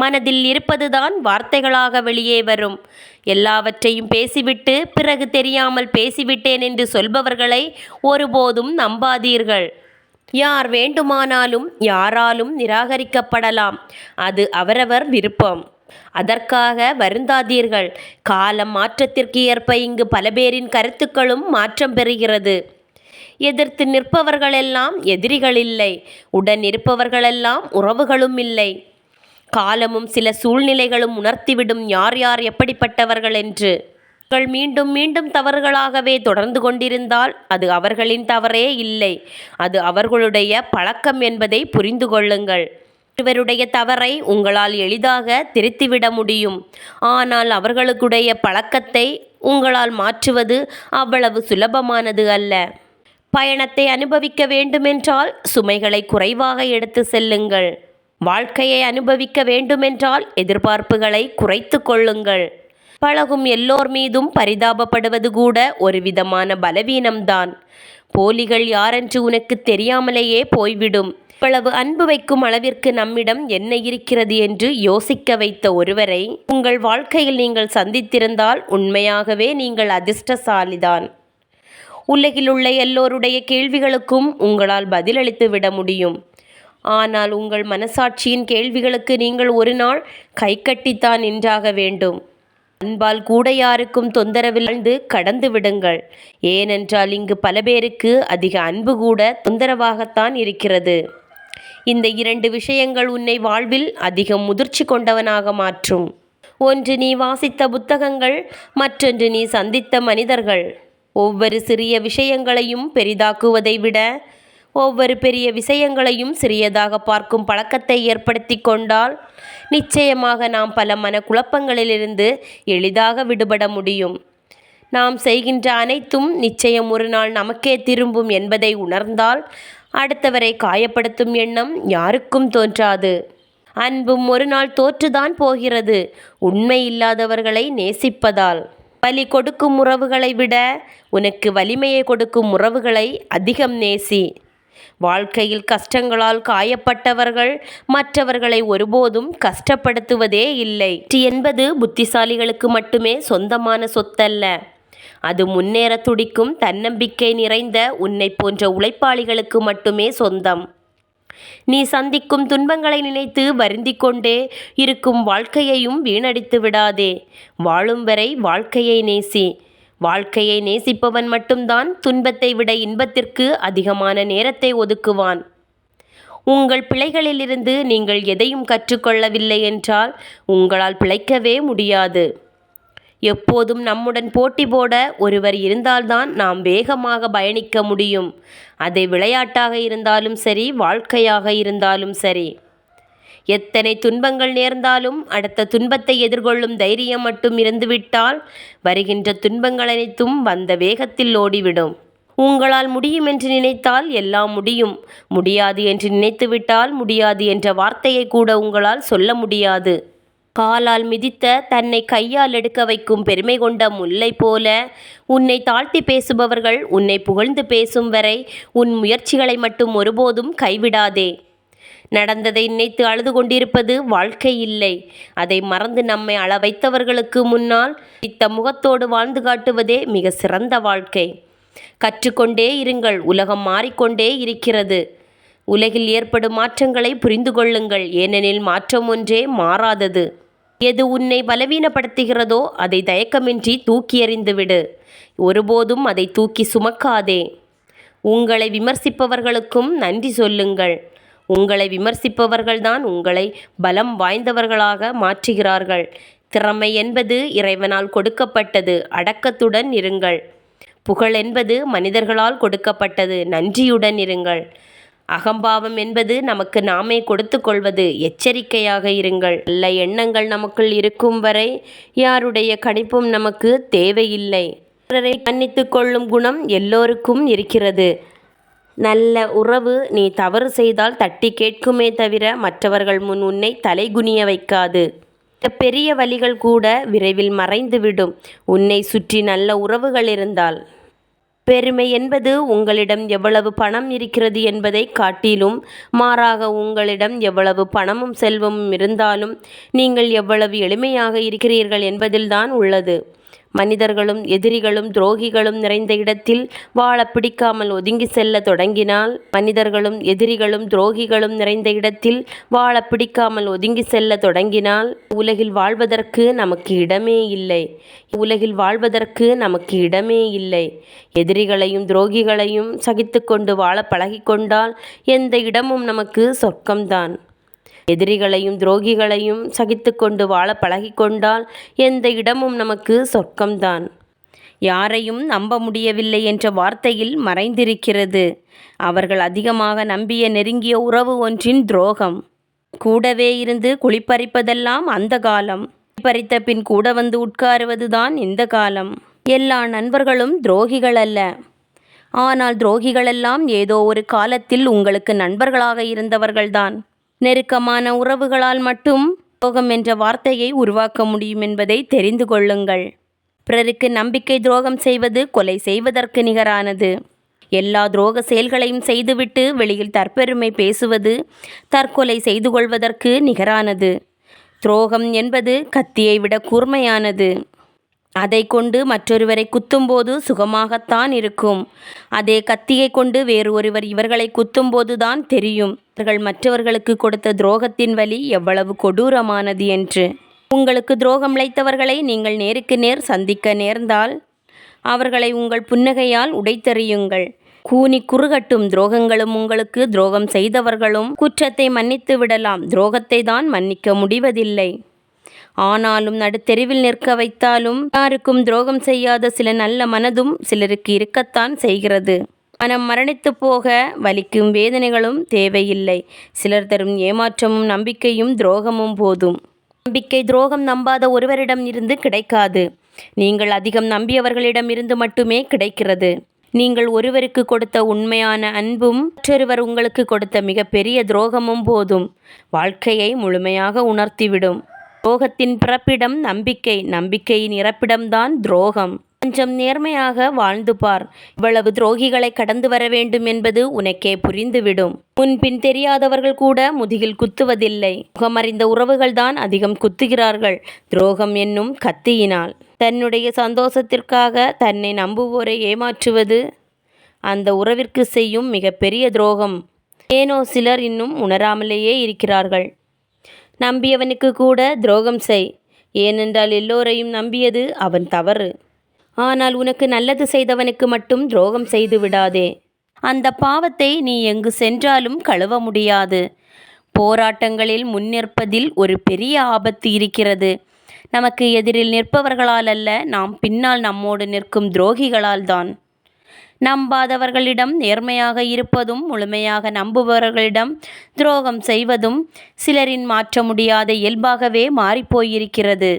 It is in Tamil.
மனதில் இருப்பதுதான் வார்த்தைகளாக வெளியே வரும். எல்லாவற்றையும் பேசிவிட்டு பிறகு தெரியாமல் பேசிவிட்டேன் என்று சொல்பவர்களை ஒருபோதும் நம்பாதீர்கள். யார் வேண்டுமானாலும் யாராலும் நிராகரிக்கப்படலாம். அது அவரவர் விருப்பம். அதற்காக வருந்தாதீர்கள். காலம் மாற்றத்திற்கு ஏற்ப இங்கு பல பேரின் கருத்துக்களும் மாற்றம் பெறுகிறது. எதிர்த்து நிற்பவர்களெல்லாம் எதிரிகள் இல்லை. உடன் இருப்பவர்களெல்லாம் உறவுகளும் இல்லை. காலமும் சில சூழ்நிலைகளும் உணர்த்திவிடும் யார் யார் எப்படிப்பட்டவர்கள் என்று. அவர்கள் மீண்டும் மீண்டும் தவறுகளாகவே தொடர்ந்து கொண்டிருந்தால் அது அவர்களின் தவறே இல்லை. அது அவர்களுடைய பழக்கம் என்பதை புரிந்து கொள்ளுங்கள். இவருடைய தவறை உங்களால் எளிதாக திருத்திவிட முடியும். ஆனால் அவர்களுடைய பழக்கத்தை உங்களால் மாற்றுவது அவ்வளவு சுலபமானது அல்ல. பயணத்தை அனுபவிக்க வேண்டுமென்றால் சுமைகளை குறைவாக எடுத்து செல்லுங்கள். வாழ்க்கையை அனுபவிக்க வேண்டுமென்றால் எதிர்பார்ப்புகளை குறைத்து கொள்ளுங்கள். பழகும் எல்லோர் மீதும் பரிதாபப்படுவது கூட ஒரு விதமான பலவீனம்தான். போலிகள் யாரென்று உனக்கு தெரியாமலேயே போய்விடும். இவ்வளவு அன்பு வைக்கும் அளவிற்கு நம்மிடம் என்ன இருக்கிறது என்று யோசிக்க வைத்த ஒருவரை உங்கள் வாழ்க்கையில் நீங்கள் சந்தித்திருந்தால் உண்மையாகவே நீங்கள் அதிர்ஷ்டசாலிதான். உலகில் உள்ள எல்லோருடைய கேள்விகளுக்கும் உங்களால் பதிலளித்து விட முடியும். ஆனால் உங்கள் மனசாட்சியின் கேள்விகளுக்கு நீங்கள் ஒரு நாள் கை கட்டித்தான் நின்றாக வேண்டும். அன்பால் கூட யாருக்கும் தொந்தரவிழந்து கடந்து விடுங்கள். ஏனென்றால் இங்கு பல பேருக்கு அதிக அன்பு கூட தொந்தரவாகத்தான் இருக்கிறது. இந்த இரண்டு விஷயங்கள் உன்னை வாழ்வில் அதிகம் முதிர்ச்சி கொண்டவனாக மாற்றும். ஒன்று நீ வாசித்த புத்தகங்கள் மற்றொன்று நீ சந்தித்த மனிதர்கள். ஒவ்வொரு சிறிய விஷயங்களையும் பெரிதாக்குவதை விட ஒவ்வொரு பெரிய விஷயங்களையும் சிறியதாக பார்க்கும் பழக்கத்தை ஏற்படுத்தி கொண்டால் நிச்சயமாக நாம் பல மனக்குழப்பங்களிலிருந்து எளிதாக விடுபட முடியும். நாம் செய்கின்ற அனைத்தும் நிச்சயம் ஒரு நாள் நமக்கே திரும்பும் என்பதை உணர்ந்தால் அடுத்தவரை காயப்படுத்தும் எண்ணம் யாருக்கும் தோன்றாது. அன்பும் ஒரு நாள் தோற்றுதான் போகிறது. உண்மை இல்லாதவர்களை நேசிப்பதால். வலி கொடுக்கும் உறவுகளை விட உனக்கு வலிமையை கொடுக்கும் உறவுகளை அதிகம் நேசி. வாழ்க்கையில் கஷ்டங்களால் காயப்பட்டவர்கள் மற்றவர்களை ஒருபோதும் கஷ்டப்படுத்துவதே இல்லை. என்பது புத்திசாலிகளுக்கு மட்டுமே சொந்தமான சொத்தல்ல. அது முன்னேற துடிக்கும் தன்னம்பிக்கை நிறைந்த உன்னை போன்ற உழைப்பாளிகளுக்கு மட்டுமே சொந்தம். நீ சந்திக்கும் துன்பங்களை நினைத்து வருந்திக் கொண்டே இருக்கும் வாழ்க்கையையும் வீணடித்து விடாதே. வாழும் வரை வாழ்க்கையை நேசி. வாழ்க்கையை நேசிப்பவன் மட்டும்தான் துன்பத்தை விட இன்பத்திற்கு அதிகமான நேரத்தை ஒதுக்குவான். உங்கள் பிழைகளிலிருந்து நீங்கள் எதையும் கற்றுக்கொள்ளவில்லை என்றால் உங்களால் பிழைக்கவே முடியாது. எப்போதும் நம்முடன் போட்டி போட ஒருவர் இருந்தால்தான் நாம் வேகமாக பயணிக்க முடியும். அதை விளையாட்டாக இருந்தாலும் சரி வாழ்க்கையாக இருந்தாலும் சரி. எத்தனை துன்பங்கள் நேர்ந்தாலும் அடுத்த துன்பத்தை எதிர்கொள்ளும் தைரியம் மட்டும் இருந்துவிட்டால் வருகின்ற துன்பங்கள் அனைத்தும் வந்த வேகத்தில் ஓடிவிடும். உங்களால் முடியும் என்று நினைத்தால் எல்லாம் முடியும். முடியாது என்று நினைத்துவிட்டால் முடியாது என்ற வார்த்தையை கூட உங்களால் சொல்ல முடியாது. காலால் மிதித்த தன்னை கையால் எடுக்க வைக்கும் பெருமை கொண்ட முல்லை போல உன்னை தாழ்த்தி பேசுபவர்கள் உன்னை புகழ்ந்து பேசும் வரை உன் முயற்சிகளை மட்டும் ஒருபோதும் கைவிடாதே. நடந்ததை நினைத்து அழுது கொண்டிருப்பது வாழ்க்கை இல்லை. அதை மறந்து நம்மை அள வைத்தவர்களுக்கு முன்னால் இத்த முகத்தோடு வாழ்ந்து காட்டுவதே மிக சிறந்த வாழ்க்கை. கற்றுக்கொண்டே இருங்கள் உலகம் மாறிக்கொண்டே இருக்கிறது. உலகில் ஏற்படும் மாற்றங்களை புரிந்து கொள்ளுங்கள் ஏனெனில் மாற்றம் ஒன்றே மாறாதது. எது உன்னை பலவீனப்படுத்துகிறதோ அதை தயக்கமின்றி தூக்கி எறிந்துவிடு ஒருபோதும் அதை தூக்கி சுமக்காதே. உங்களை விமர்சிப்பவர்களுக்கும் நன்றி சொல்லுங்கள். உங்களை விமர்சிப்பவர்கள்தான் உங்களை பலம் வாய்ந்தவர்களாக மாற்றுகிறார்கள். திறமை என்பது இறைவனால் கொடுக்கப்பட்டது. அடக்கத்துடன் இருங்கள். புகழ் என்பது மனிதர்களால் கொடுக்கப்பட்டது. நன்றியுடன் இருங்கள். அகம்பாவம் என்பது நமக்கு நாமே கொடுத்து கொள்வது. எச்சரிக்கையாக இருங்கள். நல்ல எண்ணங்கள் நமக்குள் இருக்கும் வரை யாருடைய கணிப்பும் நமக்கு தேவையில்லை. பிறரை மன்னித்து கொள்ளும் குணம் எல்லோருக்கும் இருக்கிறது. நல்ல உறவு நீ தவறு செய்தால் தட்டி கேட்குமே தவிர மற்றவர்கள் முன் உன்னை தலைகுனிய வைக்காது. பெரிய வழிகள் கூட விரைவில் மறைந்துவிடும். உன்னை சுற்றி நல்ல உறவுகள் இருந்தால். பெருமை என்பது உங்களிடம் எவ்வளவு பணம் இருக்கிறது என்பதை காட்டிலும் மாறாக உங்களிடம் எவ்வளவு பணமும் செல்வமும் இருந்தாலும் நீங்கள் எவ்வளவு எளிமையாக இருக்கிறீர்கள் என்பதில்தான் உள்ளது. மனிதர்களும் எதிரிகளும் துரோகிகளும் நிறைந்த இடத்தில் வாழ பிடிக்காமல் ஒதுங்கி செல்ல தொடங்கினால் மனிதர்களும் எதிரிகளும் துரோகிகளும் நிறைந்த இடத்தில் வாழ பிடிக்காமல் ஒதுங்கி செல்ல தொடங்கினால் உலகில் வாழ்வதற்கு நமக்கு இடமே இல்லை. உலகில் வாழ்வதற்கு நமக்கு இடமே இல்லை. எதிரிகளையும் துரோகிகளையும் சகித்துக்கொண்டு வாழ பழகிக்கொண்டால் எந்த இடமும் நமக்கு சொர்க்கம்தான். எதிரிகளையும் துரோகிகளையும் சகித்துக்கொண்டு வாழ பழகிக்கொண்டால் எந்த இடமும் நமக்கு சொர்க்கம்தான். யாரையும் நம்ப முடியவில்லை என்ற வார்த்தையில் மறைந்திருக்கிறது. அவர்கள் அதிகமாக நம்பிய நெருங்கிய உறவு ஒன்றின் துரோகம். கூடவே இருந்து குளிப்பறிப்பதெல்லாம் அந்த காலம். பறித்த பின் கூட வந்து உட்காருவதுதான் இந்த காலம். எல்லா நண்பர்களும் துரோகிகள் அல்ல ஆனால் துரோகிகளெல்லாம் ஏதோ ஒரு காலத்தில் உங்களுக்கு நண்பர்களாக இருந்தவர்கள்தான். நெருக்கமான உறவுகளால் மட்டும் துரோகம் என்ற வார்த்தையை உருவாக்க முடியும் என்பதை தெரிந்து கொள்ளுங்கள். பிறருக்கு நம்பிக்கை துரோகம் செய்வது கொலை செய்வதற்கு நிகரானது. எல்லா துரோக செயல்களையும் செய்துவிட்டு வெளியில் தற்பெருமை பேசுவது தற்கொலை செய்து கொள்வதற்கு நிகரானது. துரோகம் என்பது கத்தியை விட கூர்மையானது. அதை கொண்டு மற்றொருவரை குத்தும்போது சுகமாகத்தான் இருக்கும். அதே கத்தியை கொண்டு வேறு ஒருவர் இவர்களை குத்தும்போதுதான் தெரியும். அவர்கள் மற்றவர்களுக்கு கொடுத்த துரோகத்தின் வலி எவ்வளவு கொடூரமானது என்று. உங்களுக்கு துரோகம் இழைத்தவர்களை நீங்கள் நேருக்கு நேர் சந்திக்க நேர்ந்தால் அவர்களை உங்கள் புன்னகையால் உடைத்தெறியுங்கள். கூனி குறுகட்டும் துரோகங்களும் உங்களுக்கு துரோகம் செய்தவர்களும் குற்றத்தை மன்னித்து விடலாம். துரோகத்தை தான் மன்னிக்க முடிவதில்லை. ஆனாலும் நடுத்தெருவில் நிற்க வைத்தாலும் யாருக்கும் துரோகம் செய்யாத சில நல்ல மனதும் சிலருக்கு இருக்கத்தான் செய்கிறது. மனம் மரணித்து போக வலிக்கும் வேதனைகளும் தேவையில்லை. சிலர் தரும் ஏமாற்றமும் நம்பிக்கையும் துரோகமும் போதும். நம்பிக்கை துரோகம் நம்பாத ஒருவரிடம் இருந்து கிடைக்காது. நீங்கள் அதிகம் நம்பியவர்களிடம் இருந்து மட்டுமே கிடைக்கிறது. நீங்கள் ஒருவருக்கு கொடுத்த உண்மையான அன்பும் மற்றொருவர் உங்களுக்கு கொடுத்த மிகப்பெரிய துரோகமும் போதும். வாழ்க்கையை முழுமையாக உணர்த்திவிடும். துரோகத்தின் பிறப்பிடம் நம்பிக்கை நம்பிக்கையின் இறப்பிடம்தான் துரோகம். கொஞ்சம் நேர்மையாக வாழ்ந்து பார். இவ்வளவு துரோகிகளை கடந்து வர வேண்டும் என்பது உனக்கே புரிந்துவிடும். முன்பின் தெரியாதவர்கள் கூட முதுகில் குத்துவதில்லை. முகமறிந்த உறவுகள்தான் அதிகம் குத்துகிறார்கள். துரோகம் என்னும் கத்தியினால். தன்னுடைய சந்தோஷத்திற்காக தன்னை நம்புவோரை ஏமாற்றுவது அந்த உறவிற்கு செய்யும் மிகப்பெரிய துரோகம். ஏனோ சிலர் இன்னும் உணராமலேயே இருக்கிறார்கள். நம்பியவனுக்கு கூட துரோகம் செய். ஏனென்றால் எல்லோரையும் நம்பியது அவன் தவறு. ஆனால் உனக்கு நல்லது செய்தவனுக்கு மட்டும் துரோகம் செய்து விடாதே. அந்த பாவத்தை நீ எங்கு சென்றாலும் கழுவ முடியாது. போராட்டங்களில் முன்னிற்பதில் ஒரு பெரிய ஆபத்து இருக்கிறது. நமக்கு எதிரில் நிற்பவர்களால் அல்ல நாம் பின்னால் நம்மோடு நிற்கும் துரோகிகளால் தான். நம்பாதவர்களிடம் நேர்மையாக இருப்பதும் முழுமையாக நம்புபவர்களிடம் துரோகம் செய்வதும் சிலரின் மாற்ற முடியாத இயல்பாகவே மாறிப்போயிருக்கிறது.